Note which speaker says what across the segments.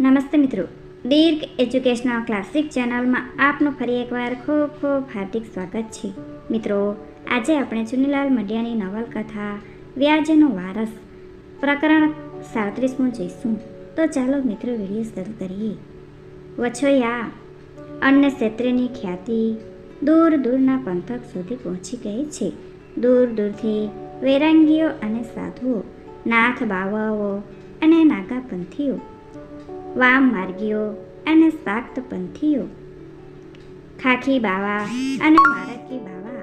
Speaker 1: નમસ્તે મિત્રો. દીર્ઘ educational classic ચેનલમાં આપનું ફરી એકવાર ખૂબ ખૂબ હાર્દિક સ્વાગત છે. મિત્રો, આજે આપણે ચુનીલાલ મડિયાની નવલકથા વ્યાજનો વારસ પ્રકરણ સાડત્રીસમું જોઈશું. તો ચાલો મિત્રો વીડિયો શરૂ કરીએ. વછોયા અન્ય ક્ષેત્રની ખ્યાતિ દૂર દૂરના પંથક સુધી પહોંચી ગઈ છે. દૂર દૂરથી વેરાંગીઓ અને સાધુઓ નાથ બાવાઓ અને નાગાપંથીઓ વામ માર્ગીઓ અને શાક્ત પંથીઓ. ખાખી બાવા અને મારકી બાવા,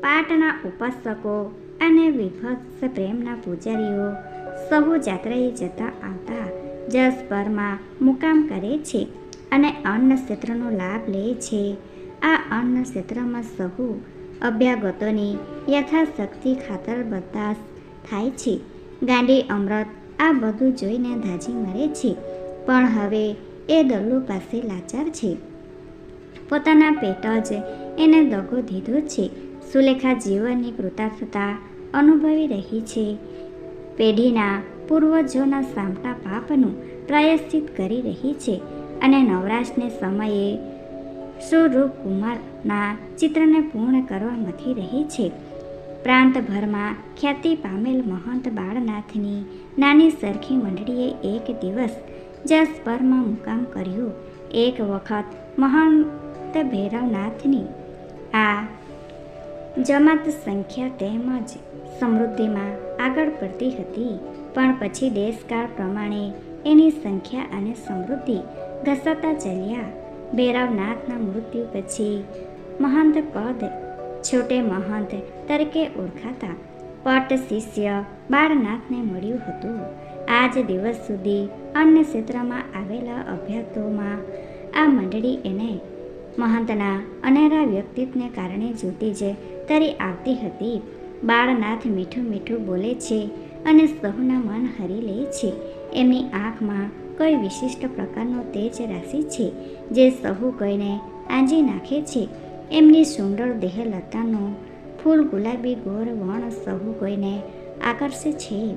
Speaker 1: પાટના ઉપાસકો અને વિભક્ત પ્રેમના પૂજારીઓ સહુ જાત્રાએ જતા આવતા જસપરમાં મુકામ કરે છે અને અન્ન ક્ષેત્રનો લાભ લે છે. આ અન્ન ક્ષેત્રમાં સહુ અભ્યાગતોની યથાશક્તિ ખાતર બરદાસ્ત થાય છે. ગાંડી, અમૃત આ બધું જોઈને ધાજી મરે છે. પણ હવે એ દલ્લુ પાસે લાચાર છે. પોતાના પેટ જ એને દગો દીધો છે. સુલેખા જીવનની કૃતાર્થતા અનુભવી રહી છે. પેઢીના પૂર્વજોના સામટા પાપનું પ્રાયશ્ચિત કરી રહી છે અને નવરાશને સમયે સુરૂપ કુમારના ચિત્રને પૂર્ણ કરવા મથી રહી છે. પ્રાંતભરમાં ખ્યાતિ પામેલ મહંત બાળનાથની નાની સરખી મંડળીએ એક દિવસ જસપરમાં મુકામ કર્યો. એક વખત મહંત ભૈરવનાથની આ જમાત સંખ્યા તેમજ સમૃદ્ધિમાં આગળ પડતી હતી. પણ પછી દેશકાળ પ્રમાણે એની સંખ્યા અને સમૃદ્ધિ ઘસાતા ચાલ્યા. ભૈરવનાથના મૃત્યુ પછી મહંત પદ છોટે મહંત તરીકે ઓળખાતા. પટ શિષ્ય બાળનાથને મળ્યું હતું. આજ દિવસ સુધી અન્ય ક્ષેત્રમાં આવેલા અભ્યાસોમાં આ મંડળી એને મહંતના અનેરા વ્યક્તિત્વને કારણે જોતી જ તરી આવતી હતી. બાળનાથ મીઠું મીઠું બોલે છે અને સહુના મન હરી લે છે. એમની આંખમાં કોઈ વિશિષ્ટ પ્રકારનો તેજ રાશિ છે જે સહુ કોઈને આંજી નાખે છે. એમની સુંદર દેહલતાનો ફૂલ ગુલાબી ગોર વણ સહુ કોઈને આકર્ષે છે.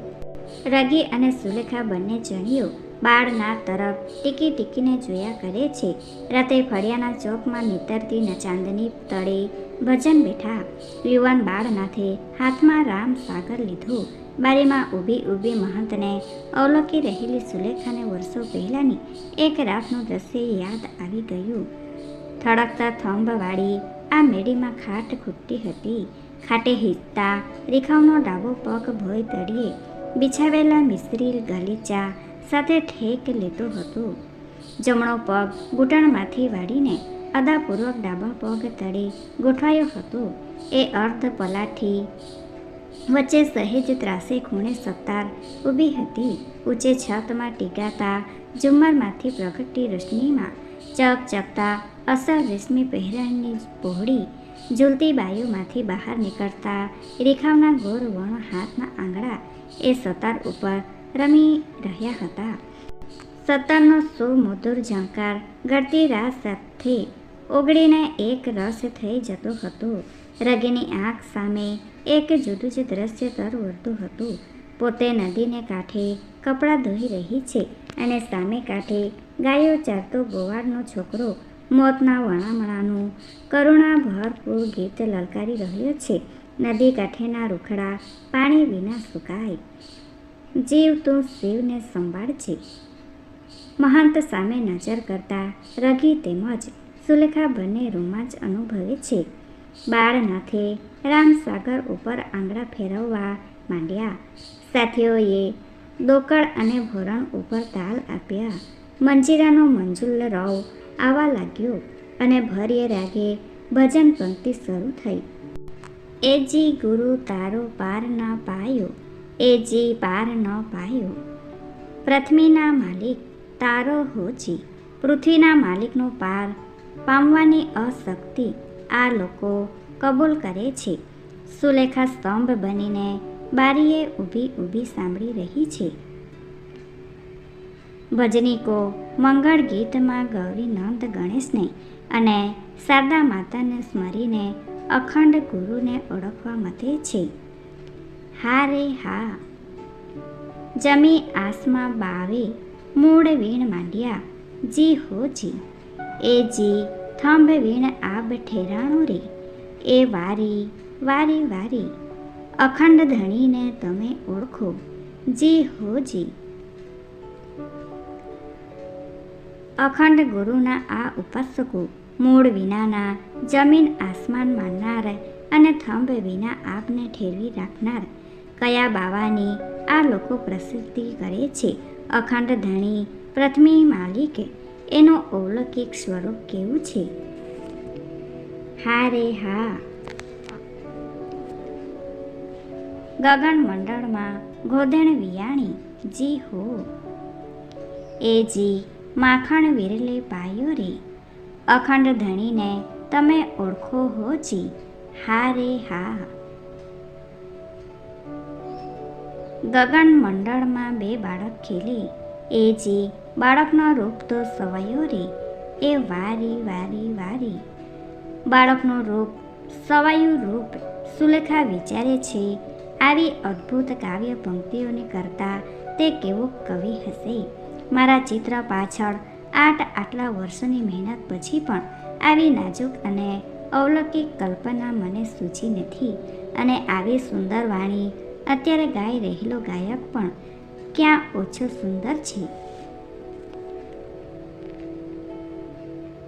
Speaker 1: રગી અને સુલેખા બંને જણીઓ બાળના તરફ ટીકી ટીકીને જોયા કરે છે. રાતે ફળિયાના ચોકમાં નીતરતી ચાંદની તળે ભજન બેઠા યુવાન બાળનાથે હાથમાં રામ સાગર લીધો. બારીમાં ઊભી ઊભી મહંતને અવલોકી રહેલી સુલેખાને વર્ષો પહેલાંની એક રાતનું દ્રશ્ય યાદ આવી ગયું. થડકતા થંભવાળી આ મેડીમાં ખાટ ખૂટતી હતી. ખાટે હિંચતા, રેખાઓનો ડાબો પગ ભોય તળીએ બિછાવેલા મિશ્રી ગાલીચા સાથે ઠેક લેતો હતો. જમણો પગ ઘૂંટણમાંથી વાળીને અદાપૂર્વક ડાબા પગ તળે ગોઠવાયો હતો. એ અર્ધ પલાઠી વચ્ચે સહેજ ત્રાસે ખૂણે સત્તાર ઊભી હતી. ઊંચે છતમાં ટીકાતા ઝુમ્મરમાંથી પ્રગટતી રોશનીમાં ચકચકતા અસર રેશમી પહેરાણની પહોળી ઝૂલતી બાયુમાંથી બહાર નીકળતા રેખાવના ગોર વણો હાથના આંગળા એ સતાર ઉપર રમી રહ્યા હતા. સતારનો સુમધુર ઝંકાર ગળતી રાત સાથે ઓગળીને એક રસ થઈ જતો હતો. રગીની આંખ સામે એક જુદું જ દ્રશ્ય તરવરતું હતું. પોતે નદીને કાંઠે કપડાં ધોઈ રહી છે અને સામે કાંઠે ગાયો ચારતો ગોવાળનો છોકરો મોતના વણામણાનું કરુણા ભરપૂર ગીત લલકારી રહ્યો છે. નદી કાંઠેના રૂખડા પાણી વિના સુકાય. જીવ તું શિવને સંભાળજે મહંત સામે નજર કરતા રઘી તેમજ સુલેખા બંને રોમાંચ અનુભવે છે. બાળનાથે રામસાગર ઉપર આંગળા ફેરવવા માંડ્યા. સાથીઓએ દોકળ અને ભોરણ ઉપર તાલ આપ્યા. મંજીરાનો મંજુલ રવ આવવા લાગ્યો અને ભર્ય રાગે ભજન પંક્તિ શરૂ થઈ. એજી ગુરુ તારો પાર ન પાયો એજી પાર ન પાયો. પૃથ્વીના માલિક તારો હોજી પૃથ્વીના માલિકનો પાર પામવાની અશક્તિ આ લોકો કબૂલ કરે છે. સુલેખા સ્તંભ બનીને બારીએ ઊભી ઊભી સાંભળી રહી છે. ભજનીકો મંગળ ગીતમાં ગૌરી નંદ ગણેશને અને શારદા માતાને સ્મરીને અખંડ ગુરુને ઓળખવા મથે છે. હા રે, હા. જમી આસમાં બાવે, મૂળ વીણ માંડ્યા, જી હો જી. એ જી, થંભ વીણ આબ ઠેરાણો રે. એ વારી વારી વારી. અખંડ ધણીને તમે ઓળખો, જી હો જી. અખંડ ગુરુના આ ઉપાસકો મૂળ વિનાના, જમીન આસમાન માનનાર અને થંભ વિના આપને ઠેરવી રાખનાર. કયા બાવાની આ લોકો પ્રસિદ્ધિ કરે છે? અખંડ ધણી, પ્રથમી માલિક, એનું ઔલૌકિક સ્વરૂપ કેવું છે? હા રે હા. ગગન મંડળમાં ગોધણ વિયાણી, જી હો. એ જી, માખણ વિરલે પાયો રે. અખંડ ધણીને તમે ઓળખો હો જી. હા રે, હા ગગન મંડળમાં બે બાળક ખેલી. એ જી બાળકનો રૂપ તો સવાયો રે. એ વારી વારી વારી. બાળકનું રૂપ સવાયું રૂપ સુલેખા વિચારે છે. આવી અદ્ભુત કાવ્ય પંક્તિઓને કરતા તે કેવો કવિ હશે. મારા ચિત્ર પાછળ આઠ આટલા વર્ષોની મહેનત પછી પણ આવી નાજુક અને અવલૌકિક કલ્પના મને સૂચી નથી અને આવી સુંદર વાણી, અત્યારે ગાઈ રહેલો ગાયક પણ ક્યાં ઓછો સુંદર છે?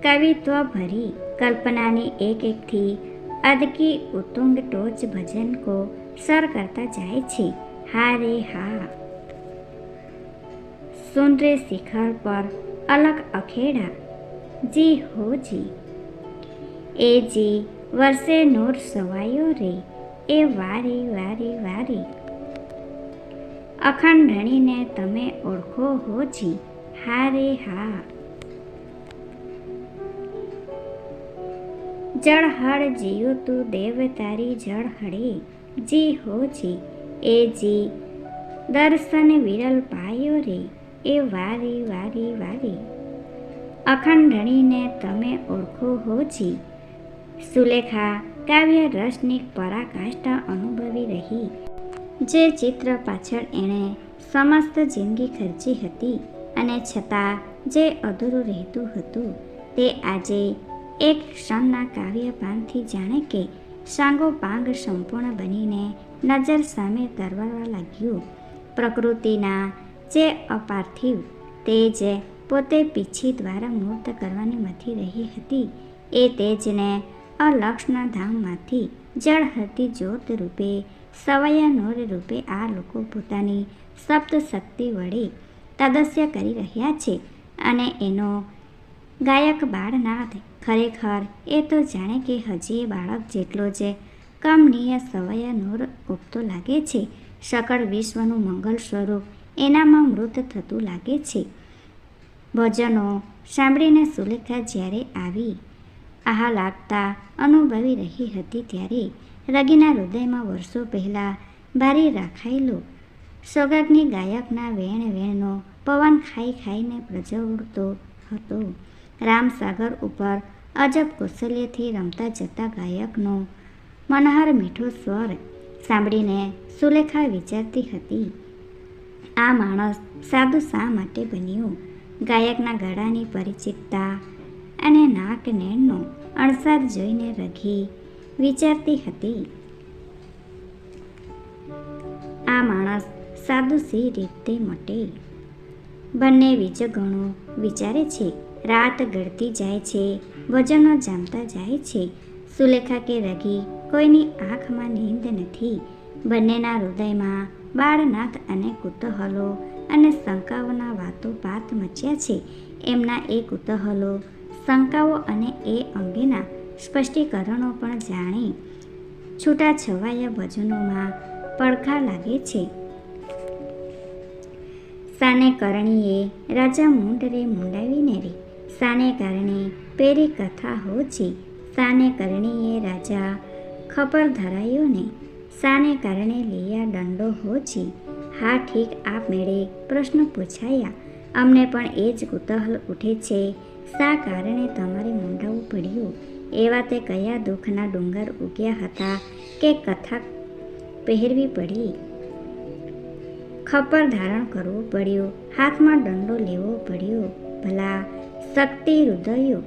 Speaker 1: કવિત્વ ભરી કલ્પનાની એક એકથી અદકી ઉત્તુંગ ટોચ ભજન કો સર કરતા જાય છે. હા રે હા. સુંદરે શિખર પર અલગ અખેડા. જી હો જી. એ જી વર્ષે નૂર સવાયો રે. એ વારી વારી વારી. અખંડણીને તમે ઓળખો હો જી. હા રે, હા. જળ હળ જીયો તું દેવ તારી જળ હળે જી હો જી. એ જી દર્શન વિરલ પાયો રે. એ વારી વારી વારી. અખંડણીને તમે ઓળખો હો જી. સુલેખા કાવ્ય રસની પરાકાષ્ઠા અનુભવી રહી. જે ચિત્ર પાછળ એણે સમસ્ત જિંદગી ખર્ચી હતી અને છતાં જે અધૂરું રહેતું હતું તે આજે એક ક્ષણના કાવ્ય પાનથી જાણે કે સાંગો પાંગ સંપૂર્ણ બનીને નજર સામે તરવરવા લાગ્યું. પ્રકૃતિના જે અપાર્થિવ તે જે પોતે પીછી દ્વારા મૂર્ત કરવાની મથી રહી હતી, એ તેજને અલક્ષના ધામમાંથી જળહરતી જ્યોત રૂપે, સવયા નૂર રૂપે આ લોકો પોતાની સપ્ત શક્તિ વડે તદસ્ય કરી રહ્યા છે અને એનો ગાયક બાળનાથ ખરેખર એ તો જાણે કે હજી એ બાળક જેટલો જ કમનીય સવયા નૂર ઉગતો લાગે છે. સકળ વિશ્વનું મંગલ સ્વરૂપ એનામાં મૃત થતું લાગે છે. ભજનો સાંભળીને સુલેખા જ્યારે આવી, આહા લાગતા અનુભવી રહી હતી ત્યારે રગીના હૃદયમાં વર્ષો પહેલાં ભારે રાખાયેલો સોગાગની ગાયકના વેણ વેણનો પવન ખાઈ ખાઈને પ્રજવડતો હતો. રામસાગર ઉપર અજબ કૌશલ્યથી રમતા જતા ગાયકનો મનહાર મીઠો સ્વર સાંભળીને સુલેખા વિચારતી હતી આ માણસ સાધુ શા માટે બન્યો? ગાયકના ગળાની પરિચિતતા અને નાક નેણનો અણસાર જોઈને રઘી વિચારતી હતી, આ માણસ સાધુ સી રીતે મટે? બંને વિજગણો વિચારે છે, રાત ગળતી જાય છે વજનો જામતા જાય છે. સુલેખા કે રઘી કોઈની આંખમાં નીંદ નથી. બંનેના હૃદયમાં બાળનાથ અને કુતૂહલો અને શંકાઓના વાતો પાત મચ્યા છે. એમના એ કુતૂહલો, શંકાઓ અને એ અંગેના સ્પષ્ટીકરણો પણ જાણી. છૂટાછવાયા ભજનોમાં પડખા લાગે છે. સાને કરણીએ રાજા મુંડરે મુંડાવીને રે. સાને કારણે પેરી કથા હોજી સાને કરણીએ રાજા ખબર ધરાયો ને સાને કારણે લિયા દંડો હોજી. હા, ઠીક, આપ મેળે પ્રશ્ન પૂછાયા. અમને પણ એ જ કુતહલ ઉઠે છે. શા કારણે તમારે મુંડાવું પડ્યું? એવા તે કયા દુઃખના ડુંગર ઉગ્યા હતા કે કથા પહેરવી પડી? ખપર ધારણ કરવું પડ્યું. હાથમાં દંડો લેવો પડ્યો. ભલા શક્તિ હૃદયો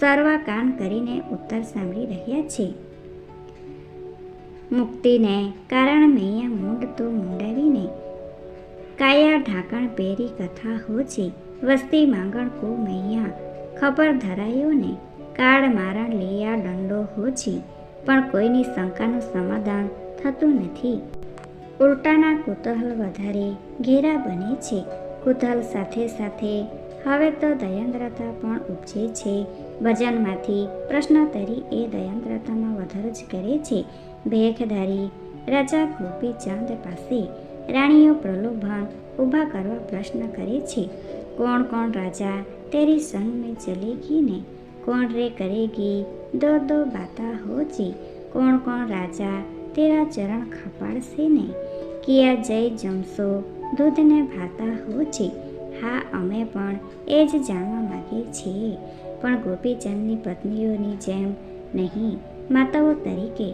Speaker 1: સર્વા કાન કરીને ઉત્તર સાંભળી રહ્યા છે. મુક્તિને કારણ મૈયા મૂંડ તો મૂંડાવીને કાયા ઢાંકણ પહેરી કથા હોજે, વસ્તી માંગણ કો મૈયા. ખબર ધરાયો ને, કાળ મારણ લીયા દંડો છે પણ કોઈની શંકાનું સમાધાન થતું નથી. ઉલટાના કુતૂહલ વધારે ઘેરા બને છે. કુતૂહલ સાથે સાથે હવે તો દયંદ્રતા પણ ઉપજે છે. ભજનમાંથી પ્રશ્નોત્તરી એ દયંદ્રતામાં વધારો જ કરે છે. ભેખધારી રાજા ગોપીચંદ પાસે, રાણીઓ પ્રલોભન ઊભા કરવા પ્રશ્ન કરે છે. કોણ કોણ રાજા તેરી સંગ મેં ચલેગી ને કોણ રે કરેગી દો દો બાતા હોજી? કોણ કોણ રાજા તેરા ચરણ ખપાડશે ને? કિયા જય જમશો દૂધને ભાતા હોજી? હા, અમે પણ એ જ જાણવા માગીએ છીએ. પણ ગોપીચંદની પત્નીઓની જેમ નહીં, માતાઓ તરીકે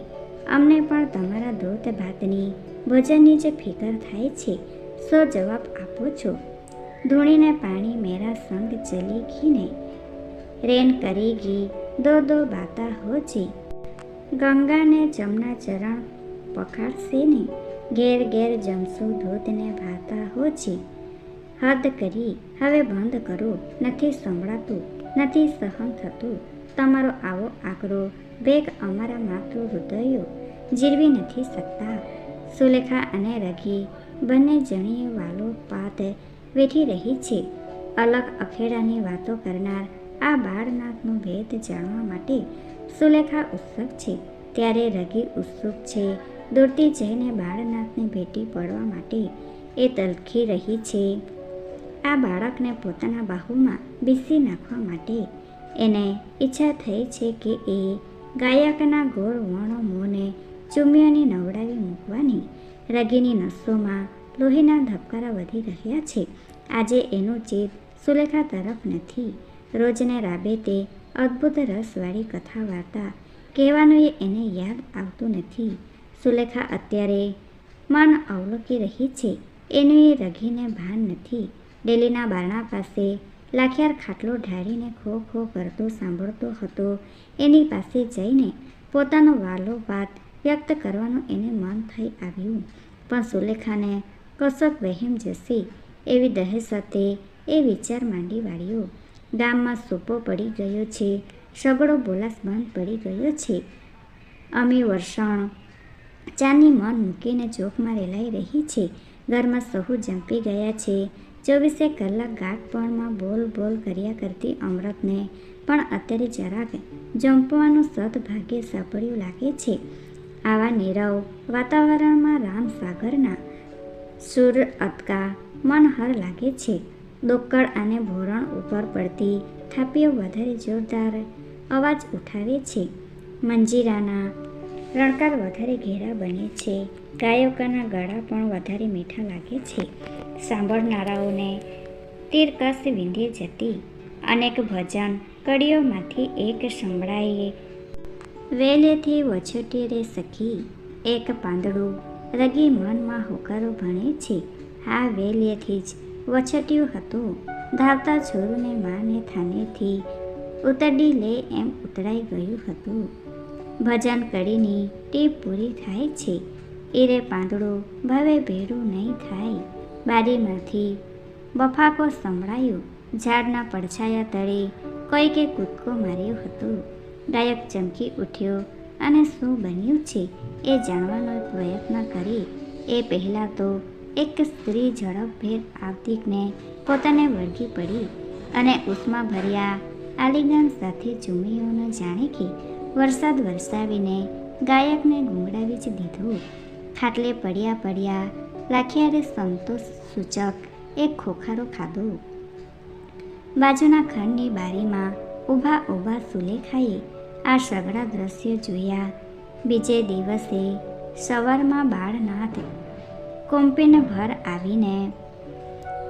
Speaker 1: અમને પણ તમારા દૂધ, ભાતની ભોજનની જ ફિકર થાય છે, સો જવાબ આપો છો. ધૂણીને પાણી મેરા સંગ ચલી ઘીને રેન કરી ગી દો દો બાતા હોજી. ગંગાને જમના ચરણ પખાડશે ને, ઘેર ઘેર જમશું દૂધને ભાતા હોજી. હદ કરી, હવે બંધ કરો, નથી સંભળાતું, નથી સહન થતું, તમારો આવો આકરો વેગ અમારા માતૃ હૃદયો જીરવી નથી શકતા. સુલેખા અને રઘી બંને જણીએ વાલો પાત વેઠી રહી છે. અલગ અખેડાની વાતો કરનાર આ બાળનાથનો ભેદ જાણવા માટે સુલેખા ઉત્સુક છે. ત્યારે રઘી ઉત્સુક છે. દોડતી જઈને બાળનાથને ભેટી પડવા માટે એ તલખી રહી છે. આ બાળકને પોતાના બાહુમાં બીસી નાખવા માટે એને ઈચ્છા થઈ છે કે એ ગાયકના ગોળ વણો મોને ચુમ્મીઓની નવડાવી મૂકવાની. રગીની નસોમાં લોહીના ધબકારા વધી રહ્યા છે. આજે એનું ચિત સુલેખા તરફ નથી. રોજને રાબેતે અદ્ભુત રસવાળી કથા વાર્તા કહેવાનું એને યાદ આવતું નથી. સુલેખા અત્યારે મન અવલોકી રહી છે. એનું એ રઘીને ભાન નથી. ડેલીના બારણા પાસે લાખિયાર ખાટલો ઢાળીને ખો ખો કરતો સાંભળતો હતો. એની પાસે જઈને પોતાનો વાલો વાત વ્યક્ત કરવાનું એને મન થઈ આવ્યું. પણ સુલેખાને કશોક વહેમ જશે એવી દહેશતે એ વિચાર માંડી વાળ્યો. ગામમાં સોપો પડી ગયો છે, સગડો બોલાસ બંધ પડી ગયો છે. અમે વર્ષણ ચાની મન મૂકીને ચોકમાં રેલાઈ રહી છે. ઘરમાં સહુ જંપી ગયા છે. ચોવીસે કલાક ગાઢપણમાં બોલ બોલ કર્યા કરતી અમૃતને. પણ અત્યારે જરાક જંપવાનું સદભાગ્ય સાંપડ્યું લાગે છે. આવા નીરવ વાતાવરણમાં રામ સાગરના સુર અટકા મનહર લાગે છે. દોક્કડ અને ભોરણ ઉપર પડતી થાપીઓ વધારે જોરદાર અવાજ ઉઠાવે છે. મંજીરાના રણકાર વધારે ઘેરા બને છે. ગાયકોના ગળા પણ વધારે મીઠા લાગે છે. સાંભળનારાઓને તીરકસ વિંધી જતી. અનેક ભજન કડીઓમાંથી એક સંભળાઈએ વેલેથી વછોટી રે સખી, એક પાંદડું રગી મનમાં હોકારો ભણે છે. આ વેલેથી જ વછટ્યું હતું. ધાવતા છોરુને માને થાનેથી ઉતરડી લે એમ ઉતરાઈ ગયું હતું. ભજન કડીની ટીપ પૂરી થાય છે. એરે પાંદડું ભાવે ભેડું નહીં થાય. બારીમાંથી. બફાકો સંભળાયો. ઝાડના પડછાયા તળે કોઈકે કૂદકો માર્યો હતો. ગાયક ચમકી ઉઠ્યો. અને શું બન્યું છે? એ જાણવાનો પ્રયત્ન કરી. એ પહેલાં તો એક સ્ત્રી ઝડપભેર આવતીકને પોતાને વળગી પડી અને ઉષ્મા ભર્યા આલિંગન સાથે ચૂમીઓને જાણે કે વરસાદ વરસાવીને ગાયકને ગુંગળાવી જ દીધું. ખાટલે પડ્યા પડ્યા લાખિયારે સંતોષ સૂચક એક ખોખારો ખાધો. બાજુના ખંડની બારીમાં ઊભા ઊભા સુલેખાએ આ સગળા દ્રશ્ય જોયા. બીજે દિવસે સવારમાં બાળનાથ કોમ્પીને ભર આવીને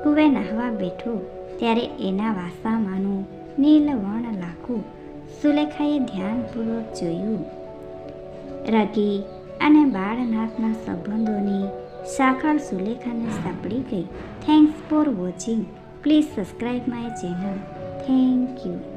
Speaker 1: કુવે નાહવા બેઠો, ત્યારે એના વાસામાંનું નીલવર્ણ લાખું સુલેખાએ ધ્યાનપૂર્વક જોયું. રગી અને બાળનાથના સંબંધોની સાકળ સુલેખાને સાંપડી ગઈ. Thanks for watching please subscribe my channel thank you